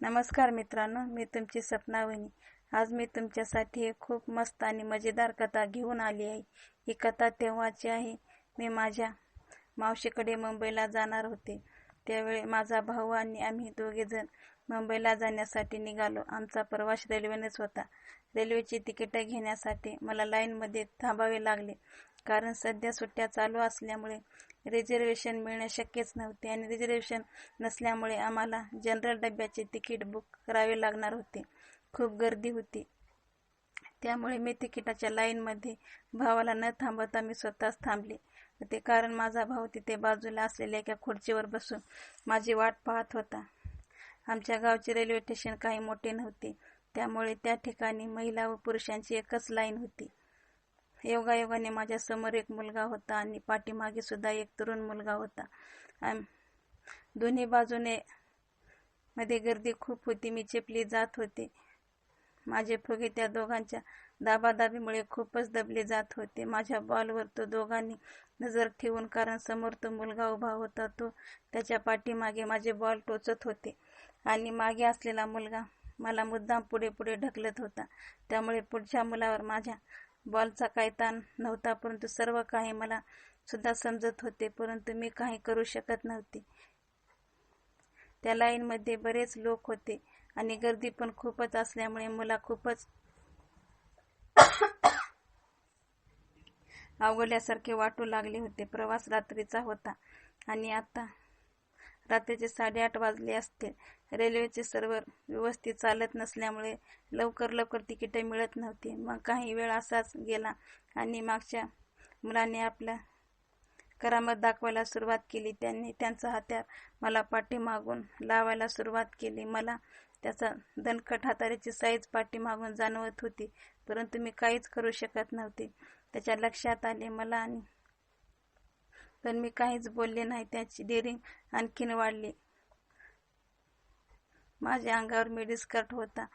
नमस्कार मित्रांनो मी तुमची सपना वहिनी. आज मी तुमच्यासाठी एक खूप मस्त आणि मजेदार कथा घेऊन आली आहे. ही कथा तेव्हाची आहे. मी माझ्या मावशीकडे मुंबईला जाणार होते. त्यावेळी माझा भाऊ आणि आम्ही दोघेजण मुंबईला जाण्यासाठी निघालो. आमचा प्रवास रेल्वेनेच होता. रेल्वेची तिकीट घेण्यासाठी मला लाईनमध्ये थांबावे लागले. कारण सध्या सुट्ट्या चालू असल्यामुळे रिझर्वेशन मिळणे शक्यच नव्हते आणि रिझर्वेशन नसल्यामुळे आम्हाला जनरल डब्याचे तिकीट बुक करावे लागणार होते. खूप गर्दी होती. त्यामुळे मी तिकिटाच्या लाईनमध्ये भावाला न थांबवता मी स्वतःच थांबले. होते कारण माझा भाऊ तिथे बाजूला असलेल्या एका खुर्चीवर बसून माझी वाट पाहत होता. आमच्या गावचे रेल्वे स्टेशन काही मोठे नव्हते. त्यामुळे त्या ठिकाणी महिला व पुरुषांची एकच लाईन होती. योगायोगाने माझ्यासमोर एक मुलगा होता आणि पाठीमागे सुद्धा एक तरुण मुलगा होता. दोन्ही बाजूने मध्ये गर्दी खूप होती. मी चेपली जात होते. माझे फुगे त्या दोघांच्या दाबादाबीमुळे खूपच दबले जात होते. माझ्या बॉलवर तो दोघांनी नजर ठेवून कारण समोर तो मुलगा उभा होता तो त्याच्या पाठीमागे माझे बॉल टोचत होते आणि मागे असलेला मुलगा मला मुद्दाम पुढे पुढे ढकलत होता. त्यामुळे पुढच्या मुलावर माझ्या बॉलचा काही ताण नव्हता परंतु सर्व काही मला सुद्धा समजत होते परंतु मी काही करू शकत नव्हते. त्या लाईनमध्ये बरेच लोक होते आणि गर्दी पण खूपच असल्यामुळे मला खूपच अवघडल्यासारखे वाटू लागले होते. प्रवास रात्रीचा होता आणि आता रात्रीचे साडेआठ वाजले असते. रेल्वेचे सर्व व्यवस्थित चालत नसल्यामुळे लवकर लवकर तिकीटे मिळत नव्हती. मग काही वेळ असाच गेला आणि मागच्या मुलाने आपल्या करामत दाखवायला सुरुवात केली. त्यांनी त्यांचा हात्यार मला पाठीमागून लावायला सुरुवात केली. मला त्याचा दणकट हाताऱ्याची साईज पाठीमागून जाणवत होती परंतु मी काहीच करू शकत नव्हते. त्याच्या लक्षात आले मला आणि पण मी काहीच बोलले नाही त्याची डेरिंग आणखीन वाढली. माझ्या अंगावर मिडीस्कर्ट होता.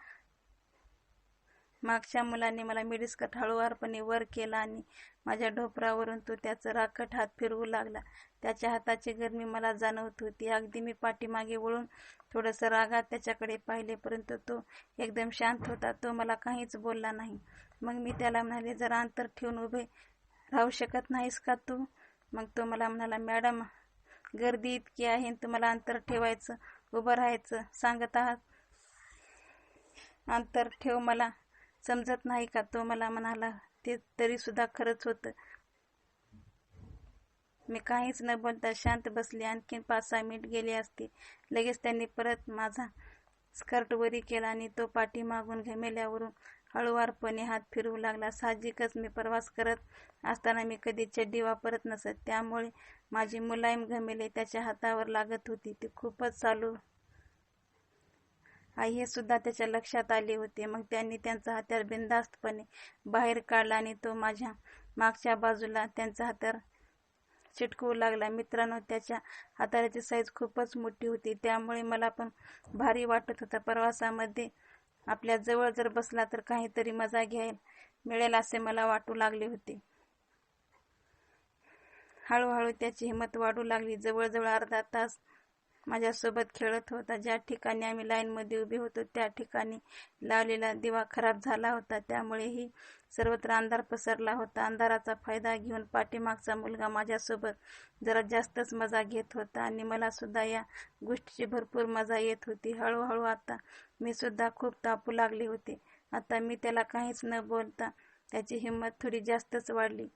मागच्या मुलाने मला मिडीस्कर्ट हळूवारपणे वर केला आणि माझ्या ढोपरावरून तो त्याचा राखट हात फिरवू लागला. त्याच्या हाताची गरमी मला जाणवत होती. अगदी मी पाठीमागे वळून थोडंसं रागात त्याच्याकडे पाहिले परंतु तो एकदम शांत होता. तो मला काहीच बोलला नाही. मग मी त्याला म्हणाले जरा अंतर ठेवून उभे राहू शकत नाहीस का तू? मग तो मला म्हणाला मॅडम गर्दी इतकी आहे तुम्हाला अंतर ठेवायचं उभं राहायचं सांगत आहात? अंतर ठेव मला. समजत नाही का? तो मला म्हणाला ते तरी सुद्धा खरंच होतं. मी काहीच न बोलता शांत बसले. आणखीन पाच सहा मिनिट गेले असते. लगेच त्यांनी परत माझा स्कर्ट वरी केला आणि तो पाठीमागून घमेल्यावरून हळुवारपणे हात फिरवू लागला. साहजिकच मी प्रवास करत असताना मी कधी चड्डी वापरत नसत. त्यामुळे माझी मुलायम घमेले त्याच्या हातावर लागत होती. ती खूपच चालू आई हे सुद्धा त्याच्या लक्षात आले होते. मग त्यांनी त्यांचा हात्यार बिंदास्तपणे बाहेर काढला आणि तो माझ्या मागच्या बाजूला त्यांचा हत्यार चिटकवू लागला. मित्रांनो त्याच्या हाताऱ्याची साईज खूपच मोठी होती. त्यामुळे मला पण भारी वाटत होता. प्रवासामध्ये आपल्या जवळ जर बसला तर काहीतरी मजा घ्यायला मिळेल असे मला वाटू लागले होते. हळूहळू त्याची हिंमत वाढू लागली. जवळजवळ अर्धा तास माझ्यासोबत खेळत होता. ज्या ठिकाणी आम्ही लाईनमध्ये उभे होतो त्या ठिकाणी लावलेला दिवा खराब झाला होता. त्यामुळेही सर्वत्र अंधार पसरला होता. अंधाराचा फायदा घेऊन पाठीमागचा मुलगा माझ्यासोबत जरा जास्तच मजा घेत होता आणि मला सुद्धा या गोष्टीची भरपूर मजा येत होती. हळूहळू आता मी सुद्धा खूप तापू लागले होते. आता मी त्याला काहीच न बोलता त्याची हिंमत थोडी जास्तच वाढली.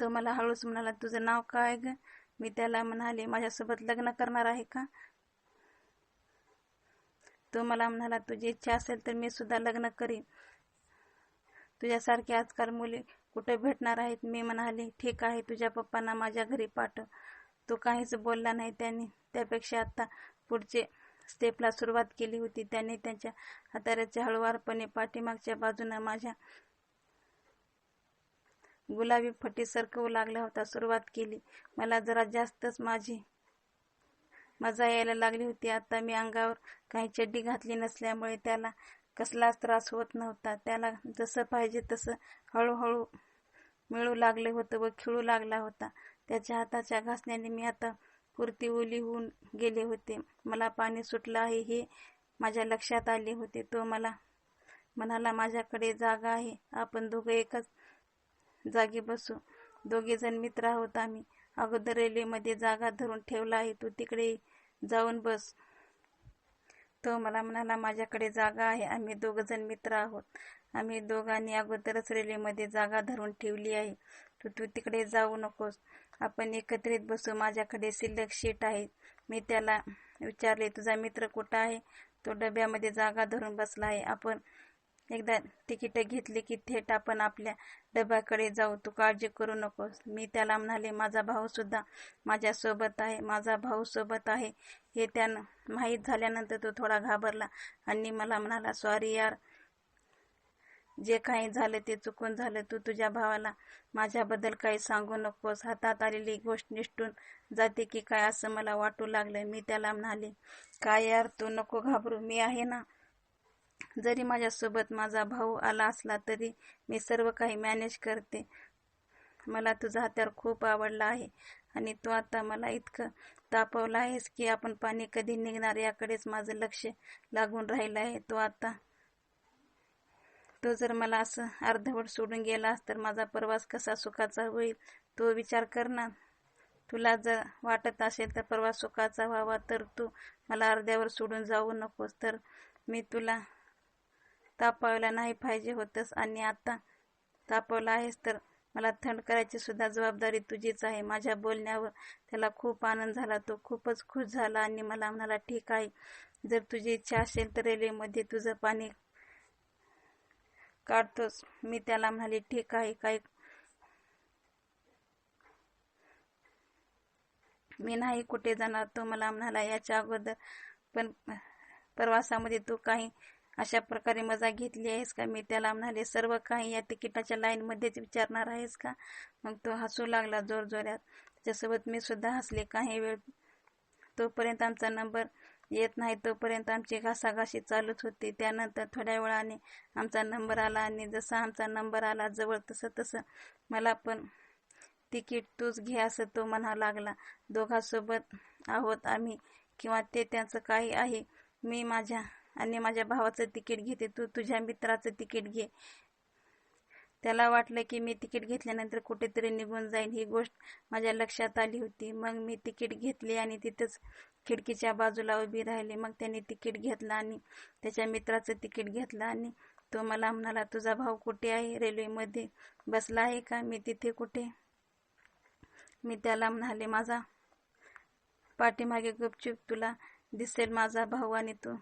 तो मला हळूच म्हणाला तुझं नाव काय ग? मी त्याला म्हणाले माझ्यासोबत लग्न करणार आहे का? तो मला म्हणाला तुझी इच्छा असेल तर मी सुद्धा लग्न करीन. तुझ्यासारखे आजकाल मुली कुठे भेटणार आहेत? मी म्हणाले ठीक आहे तुझ्या पप्पांना माझ्या घरी पाठव तो काहीच बोलला नाही. त्याने त्यापेक्षा आता पुढचे स्टेपला सुरुवात केली होती. त्याने त्यांच्या हाताऱ्याच्या हळुवारपणे पाठीमागच्या बाजूने माझ्या गुलाबी फटी सरकवू लागला होता सुरुवात केली. मला जरा जास्तच माझी मजा यायला लागली होती. आता मी अंगावर काही चड्डी घातली नसल्यामुळे त्याला कसलाच त्रास होत नव्हता. त्याला जसं पाहिजे तसं हळूहळू मिळू लागले होतं व खिळू लागला होता. त्याच्या हाताच्या घासण्याने मी आता पुरती ओली होऊन गेले होते. मला पाणी सुटलं आहे हे माझ्या लक्षात आले होते. तो मला म्हणाला माझ्याकडे जागा आहे. आपण दोघं एकच जागी बसू. दोघे जण मित्र आहोत आम्ही. अगोदर रेल्वेमध्ये जागा धरून ठेवला आहे. तू तिकडे जाऊन बस. तो मला म्हणाला माझ्याकडे जागा आहे. आम्ही दोघंजण मित्र आहोत. आम्ही दोघांनी अगोदरच रेल्वेमध्ये जागा धरून ठेवली आहे. तू तू तिकडे जाऊ नकोस. आपण एकत्रित बसू. माझ्याकडे शिल्लक शीट आहे. मी त्याला विचारले तुझा मित्र कुठं आहे? तो डब्यामध्ये जागा धरून बसला आहे. आपण एकदा तिकीट घेतली की थेट आपण आपल्या डब्याकडे जाऊ. तू काळजी करू नकोस. मी त्याला म्हणाले माझा भाऊ सुद्धा माझ्या सोबत आहे. माझा भाऊ सोबत आहे. हे त्यानं माहीत झाल्यानंतर तो थोडा घाबरला आणि मला म्हणाला सॉरी यार जे काही झालं ते चुकून झालं. तू तुझ्या भावाला माझ्याबद्दल काही सांगू नकोस. हातात आलेली गोष्ट निष्ठून जाते की काय असं मला वाटू लागलं मी त्याला म्हणाले काय यार तू नको घाबरू. मी आहे ना जरी माझ्यासोबत माझा भाऊ आला असला तरी मी सर्व काही मॅनेज करते. मला तुझा हत्यार खूप आवडला आहे आणि तू आता मला इतकं तापवला आहेस की आपण पाणी कधी निघणार याकडेच माझं लक्ष लागून राहिलं आहे. तो आता तो जर मला असं अर्धवट सोडून गेलास तर माझा प्रवास कसा सुखाचा होईल? तो विचार कर ना. तुला जर वाटत असेल तर प्रवास सुखाचा व्हावा तर तू मला अर्ध्यावर सोडून जाऊ नकोस. तर मी तुला तापवायला नाही पाहिजे होतस आणि आता तापवला आहेस तर मला थंड करायची सुद्धा जबाबदारी तुझीच आहे. माझ्या बोलण्यावर त्याला खूप आनंद झाला. तो खूपच खुश झाला आणि मला म्हणाला ठीक आहे. जर तुझी इच्छा असेल तर रेल्वेमध्ये तुझं पाणी काढतोस. मी त्याला म्हणाले ठीक आहे. काही मी नाही कुठे जाणार. तो मला म्हणाला याच्या अगोदर पण प्रवासामध्ये तू काही अशा प्रकारे मजा घेतली आहेस का? मी त्याला म्हणाले सर्व काही या तिकिटाच्या लाईन मध्येच विचारणार आहेस का? मग तो हसू लागला जोर जोरात त्याच्यासोबत मी सुद्धा हसले काही वेळ. तोपर्यंत आमचा नंबर येत नाही. तोपर्यंत आमची घासाघाशी चालूच होती. त्यानंतर थोड्या वेळाने आमचा नंबर आला आणि जसा आमचा नंबर आला जवळ तसं तसं मला पण तिकीट तूच घे असं तो म्हणा लागला. दोघांसोबत आहोत आम्ही किंवा ते त्याचं काही आहे. मी माझ्या आणि माझ्या भावाचं तिकीट घेते तू तुझ्या मित्राचं तिकीट घे. त्याला वाटलं की मी तिकीट घेतल्यानंतर कुठेतरी निघून जाईन. ही गोष्ट माझ्या लक्षात आली होती. मग मी तिकीट घेतली आणि तिथंच खिडकीच्या बाजूला उभी राहिली. मग त्याने तिकीट घेतलं आणि त्याच्या मित्राचं तिकीट घेतलं आणि तो मला म्हणाला तुझा भाऊ कुठे आहे? रेल्वेमध्ये बसला आहे का? मी तिथे कुठे? मी त्याला म्हणाले माझा पाठीमागे गुपचूप तुला दिसेल माझा भाऊ आणि तू.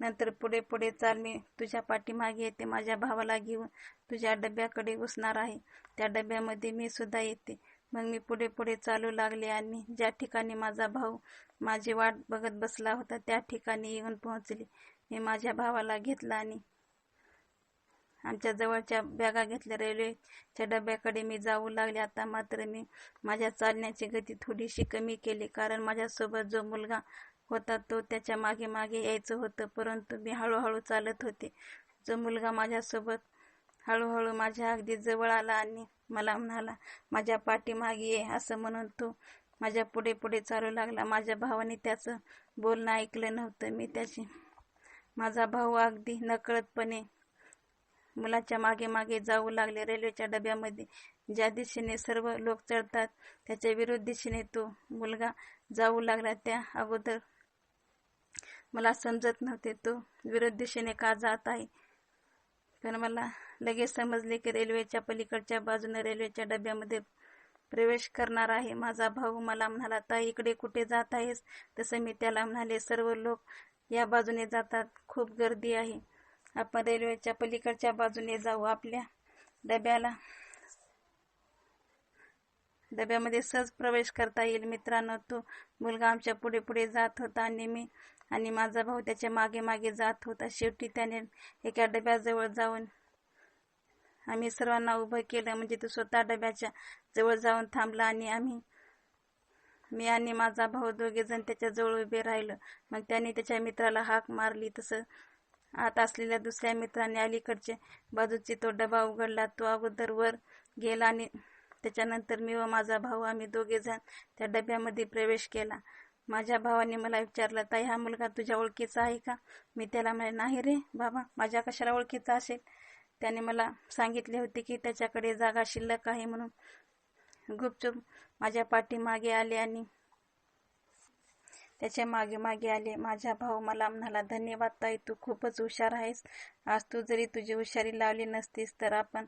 नंतर पुढे पुढे चाल मी तुझ्या पाठीमागे येते माझ्या भावाला घेऊन तुझ्या डब्याकडे घुसणार आहे. त्या डब्यामध्ये मी सुद्धा येते. मग मी पुढे पुढे चालू लागले आणि ज्या ठिकाणी माझा भाऊ माझी वाट बघत बसला होता त्या ठिकाणी येऊन पोहोचले. मी माझ्या भावाला घेतला आणि आमच्या जवळच्या बॅगा घेतल्या. रेल्वेच्या डब्याकडे मी जाऊ लागले. आता मात्र मी माझ्या चालण्याची गती थोडीशी कमी केली कारण माझ्यासोबत जो मुलगा होता तो त्याच्यामागे मागे यायचं होतं. परंतु मी हळूहळू चालत होते. जो मुलगा माझ्यासोबत हळूहळू माझ्या अगदी जवळ आला आणि मला म्हणाला माझ्या पाठीमागे ये असं म्हणून तो माझ्या पुढे पुढे चालू लागला. माझ्या भावाने त्याचं बोलणं ऐकलं नव्हतं. मी त्याची माझा भाऊ अगदी नकळतपणे मुलाच्या मागे मागे जाऊ लागले. रेल्वेच्या डब्यामध्ये ज्या दिशेने सर्व लोक चढतात त्याच्या विरुद्ध दिशेने तो मुलगा जाऊ लागला. त्या अगोदर मला समजत नव्हते. तो विरुद्ध दिशेने का जात आहे? पण मला लगेच समजले की रेल्वेच्या पलीकडच्या बाजूने रेल्वेच्या डब्यामध्ये प्रवेश करणार आहे. माझा भाऊ मला म्हणाला ताई इकडे कुठे जात आहेस? तसं मी त्याला म्हणाले सर्व लोक या बाजूने जातात. खूप गर्दी आहे. आपण रेल्वेच्या पलीकडच्या बाजूने जाऊ. आपल्या डब्याला डब्यामध्ये सहज प्रवेश करता येईल. मित्रांनो तो मुलगा आमच्या पुढे पुढे जात होता आणि मी आणि माझा भाऊ त्याच्यामागे मागे जात होता. शेवटी त्याने एका डब्याजवळ जाऊन आम्ही सर्वांना उभं केलं. म्हणजे तो स्वतः डब्याच्या जवळ जाऊन थांबला आणि आम्ही मी आणि माझा भाऊ दोघे जण उभे राहिलो. मग त्याने त्याच्या मित्राला हाक मारली. तसं आत असलेल्या दुसऱ्या मित्राने अलीकडच्या बाजूचे तो डबा उघडला. तो अगोदर वर गेला आणि त्याच्यानंतर मी व माझा भाऊ आम्ही दोघे जण त्या डब्यामध्ये प्रवेश केला. माझ्या भावाने मला विचारलं ताई हा मुलगा तुझ्या ओळखीचा आहे का? मी त्याला म्हणे नाही रे बाबा माझ्या कशाला ओळखीचा असेल? त्याने मला सांगितले होते की त्याच्याकडे जागा शिल्लक आहे म्हणून. गुपचूप माझ्या पाठीमागे आले आणि त्याच्यामागे मागे आले. माझा भाऊ मला म्हणाला धन्यवाद ताई तू खूपच हुशार आहेस. आज तू जरी तुझी हुशारी लावली नसतीस तर आपण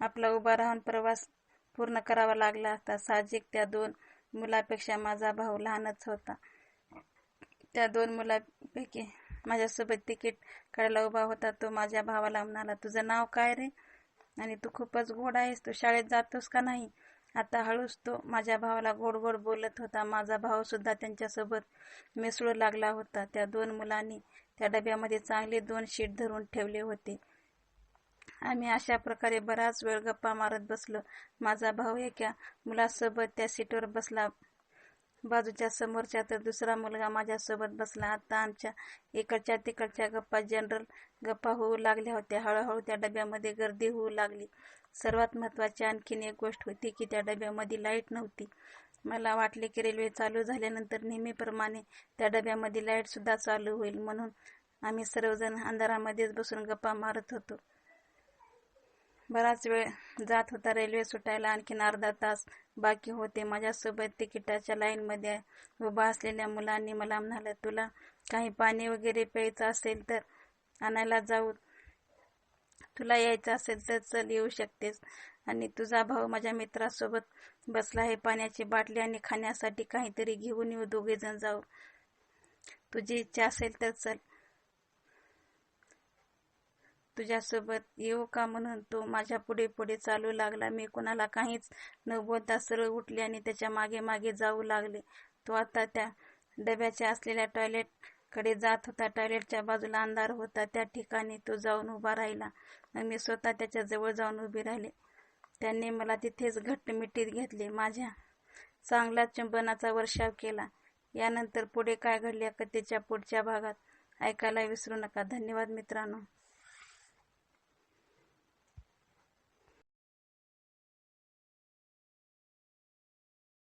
आपला उभा राहून प्रवास पूर्ण करावा लागला. असता साहजिक त्या दोन मुलापेक्षा माझा भाऊ लहानच होता. त्या दोन मुलापैकी माझ्यासोबत तिकीट काढायला उभा होता. तो माझ्या भावाला म्हणाला तुझं नाव काय रे? आणि तू खूपच गोड आहेस. तू शाळेत जातोस का नाही? आता हळूच तो माझ्या भावाला गोड गोड बोलत होता. माझा भाऊ सुद्धा त्यांच्यासोबत मिसळू लागला होता. त्या दोन मुलांनी त्या डब्यामध्ये चांगले दोन शीट धरून ठेवले होते. आम्ही अशा प्रकारे बराच वेळ गप्पा मारत बसलो. माझा भाऊ एका मुलासोबत त्या सीटवर बसला. बाजूच्या समोरच्या तर दुसरा मुलगा माझ्यासोबत बसला. आता आमच्या इकडच्या तिकडच्या गप्पा जनरल गप्पा होऊ लागल्या होत्या. हळूहळू त्या डब्यामध्ये गर्दी होऊ लागली. सर्वात महत्त्वाची आणखीन एक गोष्ट होती की त्या डब्यामध्ये लाइट नव्हती. मला वाटले की रेल्वे चालू झाल्यानंतर नेहमीप्रमाणे त्या डब्यामध्ये लाइट सुद्धा चालू होईल म्हणून आम्ही सर्वजण अंधारामध्येच बसून गप्पा मारत होतो. बराच वेळ जात होता रेल्वे सुटायला. आणखीन अर्धा तास बाकी होते. माझ्यासोबत तिकिटाच्या लाईनमध्ये उभा असलेल्या मुलांनी मला म्हणालं तुला काही पाणी वगैरे प्यायचं असेल तर आणायला जाऊ. तुला यायचं असेल तर चल येऊ शकतेस. आणि तुझा भाऊ माझ्या मित्रासोबत बसला आहे. पाण्याची बाटली आणि खाण्यासाठी काहीतरी घेऊन येऊ. दोघे जण जाऊ. तुझी इच्छा असेल तर चल. तुझ्यासोबत येऊ का म्हणून तो माझ्या पुढे पुढे चालू लागला. मी कोणाला काहीच न बोलता सरळ उठले आणि त्याच्यामागे मागे जाऊ लागले. तो आता त्या डब्याच्या असलेल्या टॉयलेटकडे जात होता. टॉयलेटच्या बाजूला अंधार होता. त्या ठिकाणी तो जाऊन उभा राहिला. मग मी स्वतः त्याच्याजवळ जाऊन उभी राहिले. त्यांनी मला तिथेच घट्ट मिठीत घेतले. माझ्या चांगला चुंबनाचा वर्षाव केला. यानंतर पुढे काय घडले कथेच्या पुढच्या भागात? ऐकायला विसरू नका. धन्यवाद मित्रांनो.